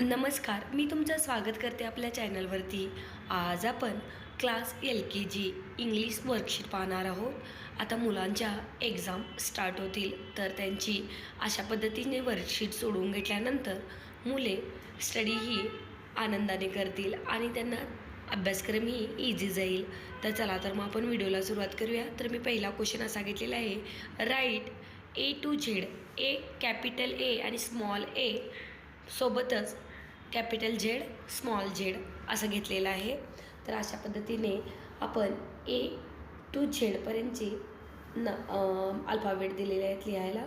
नमस्कार मी तुमचं स्वागत करते आपल्या चॅनलवरती. आज आपण class L K G English worksheet पाहणार आहोत. आता मुलांच्या एक्झाम स्टार्ट होतील तर त्यांची अशा पद्धतीने वर्कशीट सोडवून घेतल्यानंतर मुले स्टडी ही आनंदाने करतील आणि त्यांना अभ्यासक्रम ही इझी जाईल. तर चला तर मग आपण व्हिडिओला सुरुवात करूया. तर मी पहिला क्वेश्चन असा घेतलेला आहे. Write A to Z A capital A आणि स्मॉल ए सोबतच कॅपिटल झेड स्मॉल झेड असं घेतलेलं आहे. तर अशा पद्धतीने आपण ए टू झेडपर्यंतची न अल्फाबेट दिलेले आहेत लिहायला.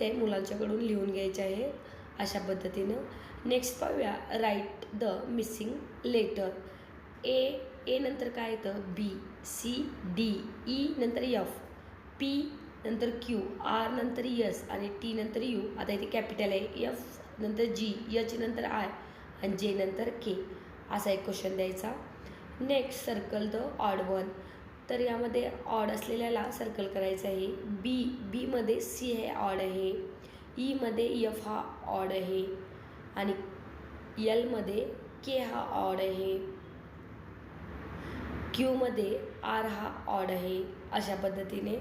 ते मुलांच्याकडून लिहून घ्यायचे आहे. अशा पद्धतीनं नेक्स्ट पाहूया. Write the missing letter A A नंतर काय येतं? बी सी डी ई नंतर यफ पी नंतर क्यू आर नंतर यस आणि टी नंतर यू आता इथे कॅपिटल आहे एफ नंतर जी यच नंतर आय आणि जे नंतर के असा एक क्वेश्चन द्यायचा. Next circle the odd one तर यामध्ये ऑड असलेल्याला सर्कल करायचं आहे. बी बीमध्ये सी हे ऑड आहे. E ईमध्ये यफ हा ऑड आहे. आणि यलमध्ये के हा ऑड आहे. क्यूमध्ये आर हा ऑड आहे. अशा पद्धतीने.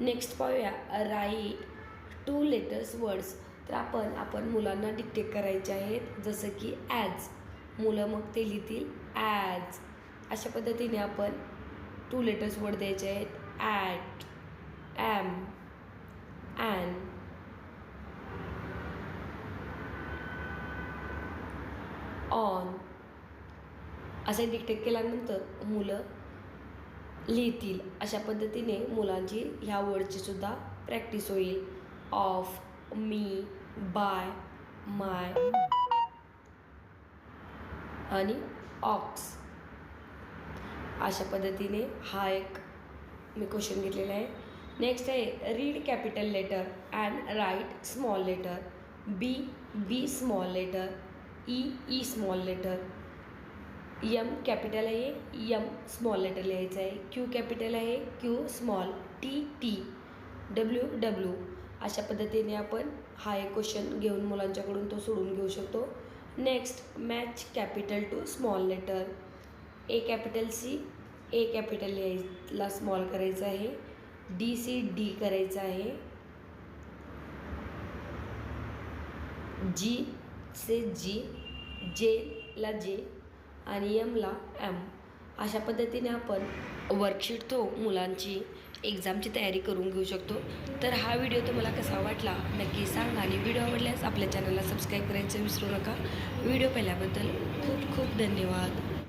नेक्स्ट पाहूया. राईट टू लेटर्स वर्ड्स तर आपण आपण मुलांना डिक्टेट करायचे आहेत. जसं की ॲज मुलं मग ते लिहितील ॲज अशा पद्धतीने आपण टू लेटर्स वर्ड द्यायचे आहेत. ॲट ॲम ॲन ऑन असे डिक्टेट केल्यानंतर मुलं लिहितील. अशा पद्धतीने मुलांची ह्या वर्डची सुद्धा प्रॅक्टिस होईल. ऑफ मी बाय माय आणि ऑक्स. अशा पद्धतीने हा एक मी क्वेश्चन घेतलेला आहे. नेक्स्ट आहे read capital letter and write small letter B B small letter E E small letter M capital आहे यम स्मॉल लेटर लिहायचं आहे. क्यू कॅपिटल आहे Q small T T W W अशा पद्धतीने आपण हा एक क्वेश्चन घेऊन मुलांच्याकडून तो सोडून घेऊ शकतो. Next match capital to small letter A capital C A capital लिहायला स्मॉल करायचं आहे. डी सी डी करायचं आहे. जी से जी जेला जे आणि एमला एम अशा पद्धतीने आपण वर्कशीट तो मुलांची एक्झामची तयारी करून घेऊ शकतो. तर हा व्हिडिओ तुम्हाला कसा वाटला नक्की सांगा आणि व्हिडिओ आवडल्यास आपल्या चॅनलला सबस्क्राईब करायचं विसरू नका. व्हिडिओ पाहिल्याबद्दल खूप खूप धन्यवाद.